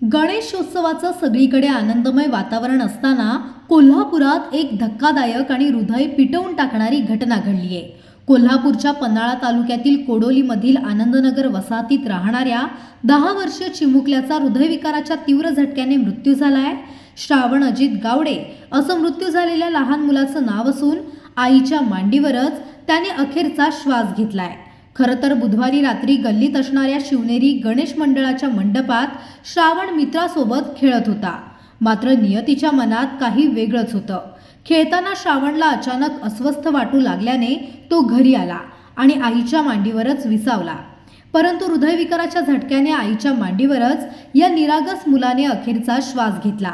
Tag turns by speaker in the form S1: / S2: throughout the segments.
S1: गणेशोत्सवाचं सगळीकडे आनंदमय वातावरण असताना कोल्हापुरात एक धक्कादायक आणि हृदय पिटवून टाकणारी घटना घडली आहे. कोल्हापूरच्या पन्हाळा तालुक्यातील कोडोलीमधील आनंदनगर वसाहतीत राहणाऱ्या दहा वर्षीय चिमुकल्याचा हृदयविकाराच्या तीव्र झटक्याने मृत्यू झालाय श्रावण अजित गावडे असं मृत्यू झालेल्या लहान मुलाचं नाव असून आईच्या मांडीवरच त्याने अखेरचा श्वास घेतलाय. खरं तर बुधवारी रात्री गल्लीत असणाऱ्या शिवनेरी गणेश मंडळाच्या मंडपात श्रावण मित्रासोबत खेळत होता. मात्र नियतीच्या मनात काही वेगळंच होतं. खेळताना श्रावणला अचानक अस्वस्थ वाटू लागल्याने तो घरी आला आणि आईच्या मांडीवरच विसावला. परंतु हृदयविकाराच्या झटक्याने आईच्या मांडीवरच या निरागस मुलाने अखेरचा श्वास घेतला.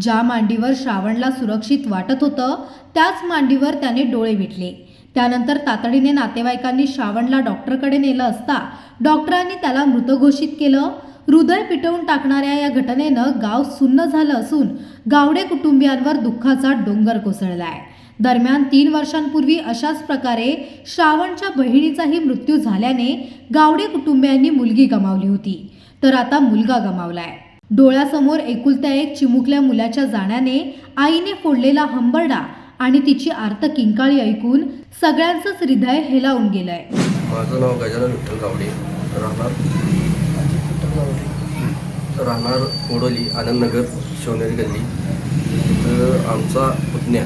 S1: ज्या मांडीवर श्रावणला सुरक्षित वाटत होतं त्याच मांडीवर त्याने डोळे मिटले त्यानंतर तातडीने नातेवाईकांनी श्रावणला डॉक्टरकडे नेलं असता डॉक्टरांनी त्याला मृत घोषित केलं. हृदय पिटवून टाकणाऱ्या या घटनेनं गाव सुन्न झालं असून गावडे कुटुंबियांवर दुःखाचा डोंगर कोसळलाय. दरम्यान तीन वर्षांपूर्वी अशाच प्रकारे श्रावणच्या बहिणीचाही मृत्यू झाल्याने गावडे कुटुंबियांनी मुलगी गमावली होती. तर आता मुलगा गमावलाय. डोळ्यासमोर एकुलत्या एक चिमुकल्या मुलाच्या जाण्याने आईने फोडलेला हंबरडा आणि तिची आर्त किंकाळी ऐकून सगळ्यांचंच हृदय हेलावून गेलंय.
S2: माझं नाव गजानन विठ्ठल गावडे राहणार. राहणार कोडोली आनंदनगर शिवनेरी गल्ली. तर आमचा पुतण्या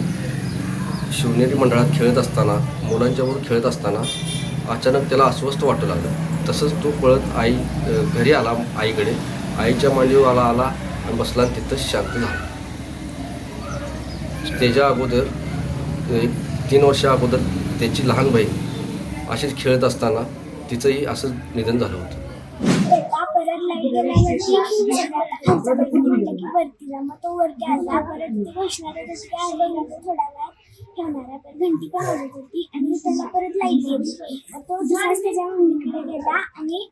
S2: शिवनेरी मंडळात खेळत असताना मुलांच्याबरोबर खेळत असताना अचानक त्याला अस्वस्थ वाटू लागलं. तसंच तो पळत आई घरी आला आईकडे. आईच्या मांडीवर आला आला आणि बसला आणि तिथं शांत झाला. त्याच्या अगोदर एक तीन वर्षा अगोदर त्याची लहान बहीण असेच खेळत असताना तिचंही असं निधन झालं होतं.
S3: वरती मग तो वरती आला परत ते घोषणाला जसं काय आलं थोडा वेळ ठेवणार आहे पण घंटी का वाजत होती आणि त्याला परत लाइट गेली तो दुसराच त्याच्या मम्मीकडे गेला आणि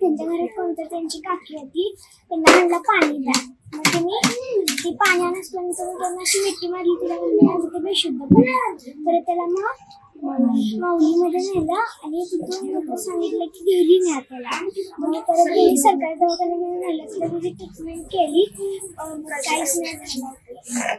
S3: त्यांच्या घरात कोणतं त्यांची काकी होती त्यांना म्हणलं पाणी द्या मग त्यांनी ती पाण्या नसल्यानंतर त्यांना अशी मिठी मारली तिला म्हणली माझं ते बेशुद्ध पण परत त्याला मग माऊलीमध्ये नेलं आणि तिथून सांगितलं की घरी न्या त्याला मग परत घरी सरकारी दवाखान्यामध्ये नेलं तिला म्हणजे ट्रीटमेंट केली. काहीच नाही झालं.